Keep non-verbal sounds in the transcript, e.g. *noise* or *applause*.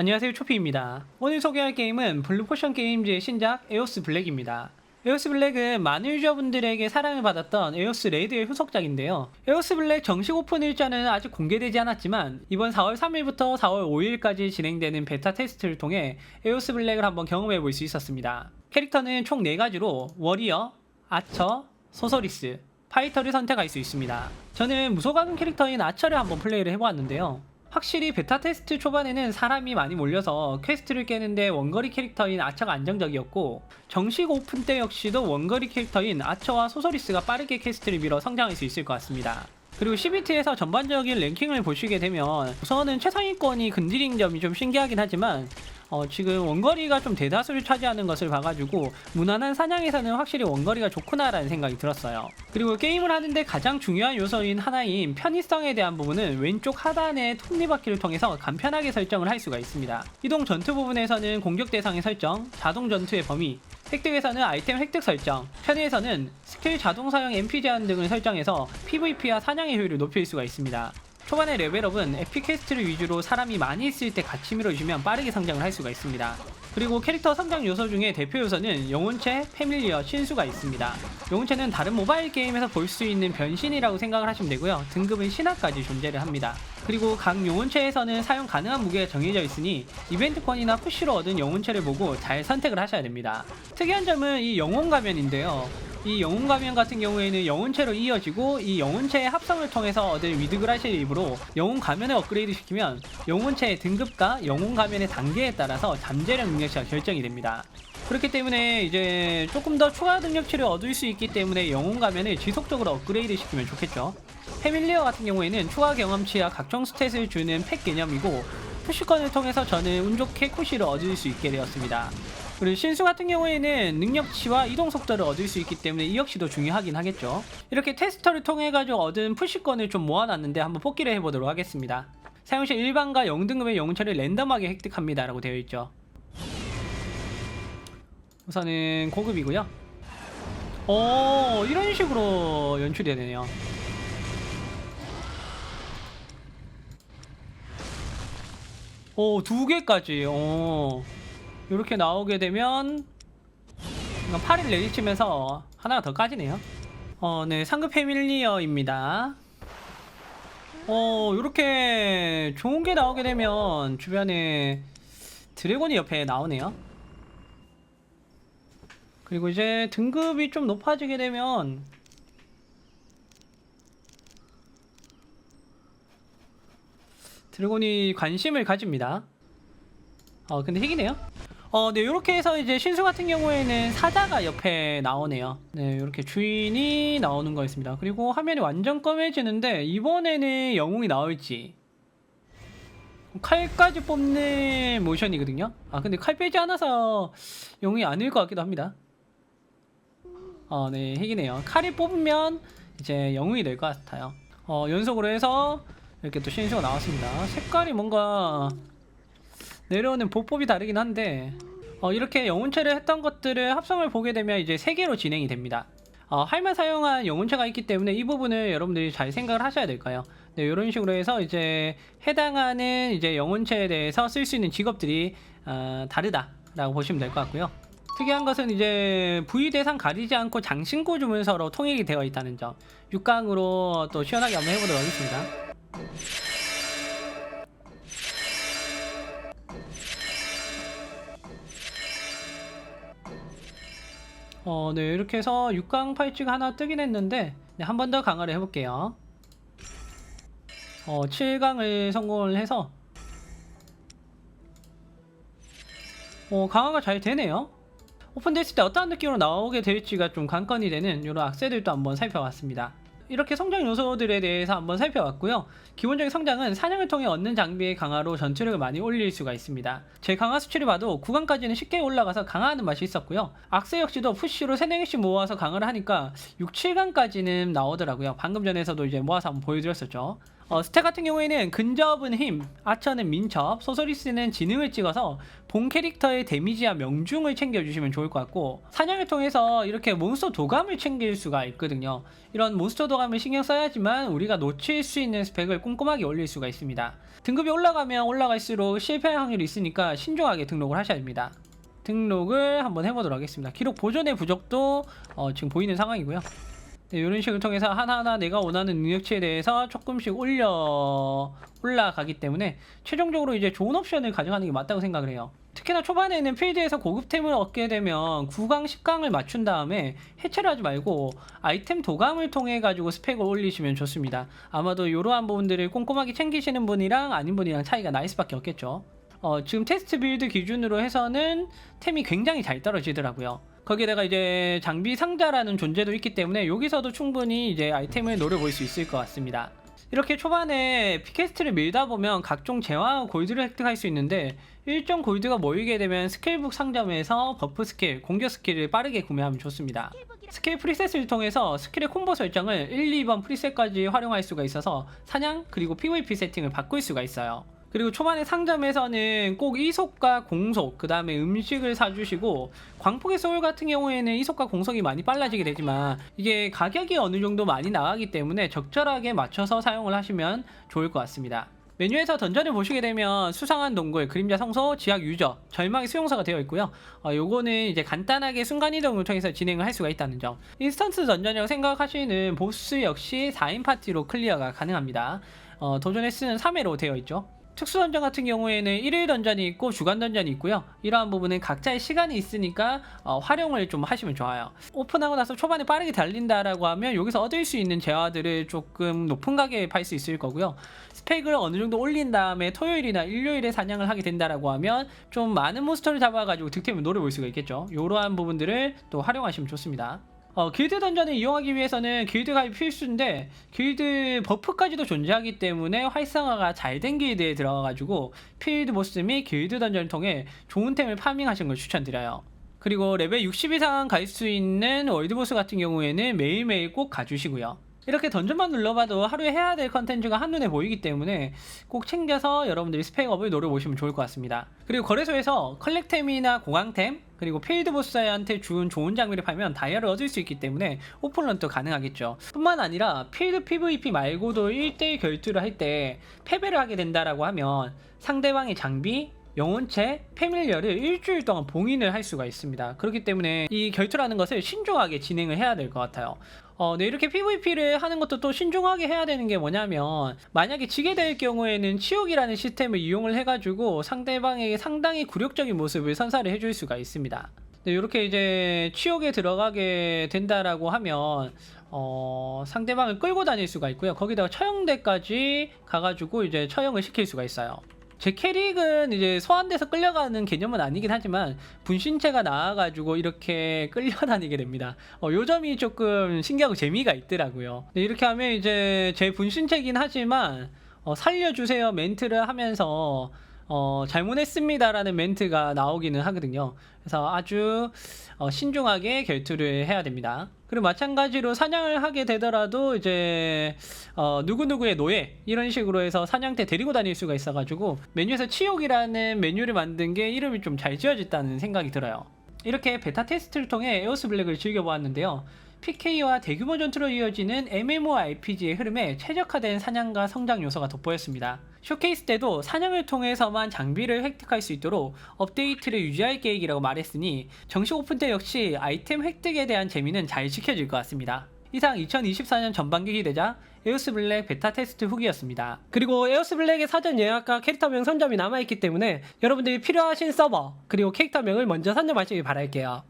안녕하세요 초피입니다. 오늘 소개할 게임은 블루포션 게임즈의 신작 에오스 블랙입니다. 에오스 블랙은 많은 유저분들에게 사랑을 받았던 에오스 레이드의 후속작인데요. 에오스 블랙 정식 오픈 일자는 아직 공개되지 않았지만 이번 4월 3일부터 4월 5일까지 진행되는 베타 테스트를 통해 에오스 블랙을 한번 경험해 볼 수 있었습니다. 캐릭터는 총 4가지로 워리어, 아처, 소서리스, 파이터를 선택할 수 있습니다. 저는 무소가금 캐릭터인 아처를 한번 플레이를 해보았는데요. 확실히 베타 테스트 초반에는 사람이 많이 몰려서 퀘스트를 깨는데 원거리 캐릭터인 아처가 안정적이었고 정식 오픈 때 역시도 원거리 캐릭터인 아처와 소서리스가 빠르게 퀘스트를 밀어 성장할 수 있을 것 같습니다. 그리고 CBT에서 전반적인 랭킹을 보시게 되면 우선은 최상위권이 근디링 점이 좀 신기하긴 하지만 어, 지금 원거리가 좀 대다수를 차지하는 것을 봐가지고 무난한 사냥에서는 확실히 원거리가 좋구나라는 생각이 들었어요. 그리고 게임을 하는데 가장 중요한 요소인 하나인 편의성에 대한 부분은 왼쪽 하단의 톱니바퀴를 통해서 간편하게 설정을 할 수가 있습니다. 이동 전투 부분에서는 공격 대상의 설정, 자동 전투의 범위, 획득에서는 아이템 획득 설정, 편의에서는 스킬 자동 사용 MP 제한 등을 설정해서 PVP와 사냥의 효율을 높일 수가 있습니다. 초반의 레벨업은 에픽 퀘스트를 위주로 사람이 많이 있을 때 같이 밀어주면 빠르게 성장을 할 수가 있습니다. 그리고 캐릭터 성장 요소 중에 대표 요소는 영혼체, 패밀리어, 신수가 있습니다. 영혼체는 다른 모바일 게임에서 볼 수 있는 변신이라고 생각을 하시면 되고요. 등급은 신화까지 존재를 합니다. 그리고 각 영혼체에서는 사용 가능한 무게가 정해져 있으니 이벤트권이나 푸시로 얻은 영혼체를 보고 잘 선택을 하셔야 됩니다. 특이한 점은 이 영혼 가면인데요. 이 영혼 가면 같은 경우에는 영혼체로 이어지고 이 영혼체의 합성을 통해서 얻을 하실 일부로 영혼 가면을 업그레이드 시키면 영혼체의 등급과 영혼 가면의 단계에 따라서 잠재력 능력치가 결정이 됩니다. 그렇기 때문에 이제 조금 더 추가 능력치를 얻을 수 있기 때문에 영혼 가면을 지속적으로 업그레이드 시키면 좋겠죠. 패밀리어 같은 경우에는 추가 경험치와 각종 스탯을 주는 팩 개념이고 푸시건을 통해서 저는 운 좋게 쿠시를 얻을 수 있게 되었습니다. 그리고 신수 같은 경우에는 능력치와 이동 속도를 얻을 수 있기 때문에 이 역시도 중요하긴 하겠죠. 이렇게 테스터를 통해 가지고 얻은 푸시건을 좀 모아놨는데 한번 뽑기를 해보도록 하겠습니다. 사용 시 일반과 0등급의 영웅차를 랜덤하게 획득합니다 라고 되어 있죠. 우선은 고급이고요. 오 이런 식으로 연출이 되네요. 오, 두 개까지. 오. 이렇게 나오게 되면 8일 내리치면서 하나가 더 까지네요. 어, 네, 상급 패밀리어입니다. 어, 이렇게 좋은 게 나오게 되면 주변에 드래곤이 옆에 나오네요. 그리고 이제 등급이 좀 높아지게 되면 드래곤이 관심을 가집니다. 어, 근데 핵이네요. 어, 네, 이렇게 해서 이제 신수 같은 경우에는 사자가 옆에 나오네요. 네, 이렇게 주인이 나오는 거였습니다. 그리고 화면이 완전 검해지는데 이번에는 영웅이 나올지 칼까지 뽑는 모션이거든요. 아, 근데 칼 빼지 않아서 영웅이 아닐 것 같기도 합니다. 어, 네, 핵이네요. 칼이 뽑으면 이제 영웅이 될 것 같아요. 어, 연속으로 해서 이렇게 또 신수가 나왔습니다. 색깔이 뭔가 내려오는 보법이 다르긴 한데 어, 이렇게 영혼체를 했던 것들을 합성을 보게 되면 이제 세 개로 진행이 됩니다. 어, 할만 사용한 영혼체가 있기 때문에 이 부분을 여러분들이 잘 생각을 하셔야 될까요? 네, 이런 식으로 해서 이제 해당하는 이제 영혼체에 대해서 쓸 수 있는 직업들이 어, 다르다라고 보시면 될 것 같고요. 특이한 것은 이제 부위 대상 가리지 않고 장신구 주문서로 통일이 되어 있다는 점. 6강으로 또 시원하게 한번 해보도록 하겠습니다. 어, 네, 이렇게 해서 6강 팔찌가 하나 뜨긴 했는데, 네, 한 번 더 강화를 해볼게요. 어, 7강을 성공을 해서, 어, 강화가 잘 되네요. 오픈됐을 때 어떠한 느낌으로 나오게 될지가 좀 관건이 되는 이런 악세들도 한번 살펴봤습니다. 이렇게 성장 요소들에 대해서 한번 살펴봤고요. 기본적인 성장은 사냥을 통해 얻는 장비의 강화로 전투력을 많이 올릴 수가 있습니다. 제 강화 수치를 봐도 9강까지는 쉽게 올라가서 강화하는 맛이 있었고요. 악세 역시도 푸쉬로 3, 4개씩 모아서 강화를 하니까 6, 7강까지는 나오더라고요. 방금 전에서도 이제 모아서 한번 보여드렸었죠. 어, 스탯 같은 경우에는 근접은 힘, 아처는 민첩, 소서리스는 지능을 찍어서 본 캐릭터의 데미지와 명중을 챙겨주시면 좋을 것 같고 사냥을 통해서 이렇게 몬스터 도감을 챙길 수가 있거든요. 이런 몬스터 도감을 신경 써야지만 우리가 놓칠 수 있는 스펙을 꼼꼼하게 올릴 수가 있습니다. 등급이 올라가면 올라갈수록 실패할 확률이 있으니까 신중하게 등록을 하셔야 됩니다. 등록을 한번 해보도록 하겠습니다. 기록 보존의 부족도 어, 지금 보이는 상황이고요. 네, 이런 식을 통해서 하나하나 내가 원하는 능력치에 대해서 조금씩 올려 올라가기 때문에 최종적으로 이제 좋은 옵션을 가져가는 게 맞다고 생각을 해요. 특히나 초반에는 필드에서 고급템을 얻게 되면 9강, 10강을 맞춘 다음에 해체를 하지 말고 아이템 도감을 통해 가지고 스펙을 올리시면 좋습니다. 아마도 이러한 부분들을 꼼꼼하게 챙기시는 분이랑 아닌 분이랑 차이가 날 수밖에 없겠죠. 어, 지금 테스트 빌드 기준으로 해서는 템이 굉장히 잘 떨어지더라고요. 거기에다가 이제 장비 상자라는 존재도 있기 때문에 여기서도 충분히 이제 아이템을 노려볼 수 있을 것 같습니다. 이렇게 초반에 피캐스트를 밀다 보면 각종 재화 골드를 획득할 수 있는데 일정 골드가 모이게 되면 스킬북 상점에서 버프 스킬, 공격 스킬을 빠르게 구매하면 좋습니다. 스킬 프리셋을 통해서 스킬의 콤보 설정을 1, 2번 프리셋까지 활용할 수가 있어서 사냥 그리고 PVP 세팅을 바꿀 수가 있어요. 그리고 초반에 상점에서는 꼭 이속과 공속, 그 다음에 음식을 사주시고, 광폭의 소울 같은 경우에는 이속과 공속이 많이 빨라지게 되지만, 이게 가격이 어느 정도 많이 나가기 때문에 적절하게 맞춰서 사용을 하시면 좋을 것 같습니다. 메뉴에서 던전을 보시게 되면 수상한 동굴, 그림자 성소, 지학 유저, 절망의 수용소가 되어 있고요. 어, 요거는 이제 간단하게 순간이동을 통해서 진행을 할 수가 있다는 점. 인스턴트 던전이라고 생각하시는 보스 역시 4인 파티로 클리어가 가능합니다. 어, 도전에 쓰는 3회로 되어 있죠. 특수 던전 같은 경우에는 일일 던전이 있고 주간 던전이 있고요. 이러한 부분은 각자의 시간이 있으니까 어, 활용을 좀 하시면 좋아요. 오픈하고 나서 초반에 빠르게 달린다라고 하면 여기서 얻을 수 있는 재화들을 조금 높은 가격에 팔 수 있을 거고요. 스펙을 어느 정도 올린 다음에 토요일이나 일요일에 사냥을 하게 된다라고 하면 좀 많은 몬스터를 잡아가지고 득템을 노려볼 수가 있겠죠. 이러한 부분들을 또 활용하시면 좋습니다. 어, 길드 던전을 이용하기 위해서는 길드 가입 필수인데 길드 버프까지도 존재하기 때문에 활성화가 잘 된 길드에 들어가가지고 필드 보스 및 길드 던전을 통해 좋은 템을 파밍하시는 걸 추천드려요. 그리고 레벨 60 이상 갈 수 있는 월드보스 같은 경우에는 매일매일 꼭 가주시고요. 이렇게 던전만 눌러봐도 하루에 해야 될 컨텐츠가 한눈에 보이기 때문에 꼭 챙겨서 여러분들이 스펙업을 노려보시면 좋을 것 같습니다. 그리고 거래소에서 컬렉템이나 고강템 그리고 필드 보스한테 준 좋은 장비를 팔면 다이아를 얻을 수 있기 때문에 오픈런도 가능하겠죠. 뿐만 아니라 필드 PVP 말고도 1대1 결투를 할 때 패배를 하게 된다라고 하면 상대방의 장비 영혼체, 패밀리어를 일주일 동안 봉인을 할 수가 있습니다. 그렇기 때문에 이 결투라는 것을 신중하게 진행을 해야 될 것 같아요. 어, 네, 이렇게 PVP를 하는 것도 또 신중하게 해야 되는 게 뭐냐면, 만약에 지게 될 경우에는 치욕이라는 시스템을 이용을 해가지고 상대방에게 상당히 굴욕적인 모습을 선사를 해줄 수가 있습니다. 네, 이렇게 이제 치욕에 들어가게 된다라고 하면, 어, 상대방을 끌고 다닐 수가 있고요. 거기다가 처형대까지 가가지고 이제 처형을 시킬 수가 있어요. 제 캐릭은 이제 소환돼서 끌려가는 개념은 아니긴 하지만 분신체가 나와가지고 이렇게 *laughs* 끌려다니게 됩니다. 어, 요 점이 조금 신기하고 재미가 있더라고요. 네, 이렇게 하면 이제 제 분신체긴 하지만 어, 살려주세요 멘트를 하면서 어, 잘못했습니다라는 멘트가 나오기는 하거든요. 그래서 아주 어, 신중하게 결투를 해야 됩니다. 그리고 마찬가지로 사냥을 하게 되더라도 이제 어, 누구누구의 노예 이런 식으로 해서 사냥대 데리고 다닐 수가 있어가지고 메뉴에서 치욕이라는 메뉴를 만든 게 이름이 좀 잘 지어졌다는 생각이 들어요. 이렇게 베타 테스트를 통해 에오스 블랙을 즐겨보았는데요. PK와 대규모 전투로 이어지는 MMORPG의 흐름에 최적화된 사냥과 성장 요소가 돋보였습니다. 쇼케이스 때도 사냥을 통해서만 장비를 획득할 수 있도록 업데이트를 유지할 계획이라고 말했으니 정식 오픈 때 역시 아이템 획득에 대한 재미는 잘 지켜질 것 같습니다. 이상 2024년 전반기 기대자 에오스 블랙 베타 테스트 후기였습니다. 그리고 에오스 블랙의 사전 예약과 캐릭터명 선점이 남아있기 때문에 여러분들이 필요하신 서버 그리고 캐릭터명을 먼저 선점하시길 바랄게요.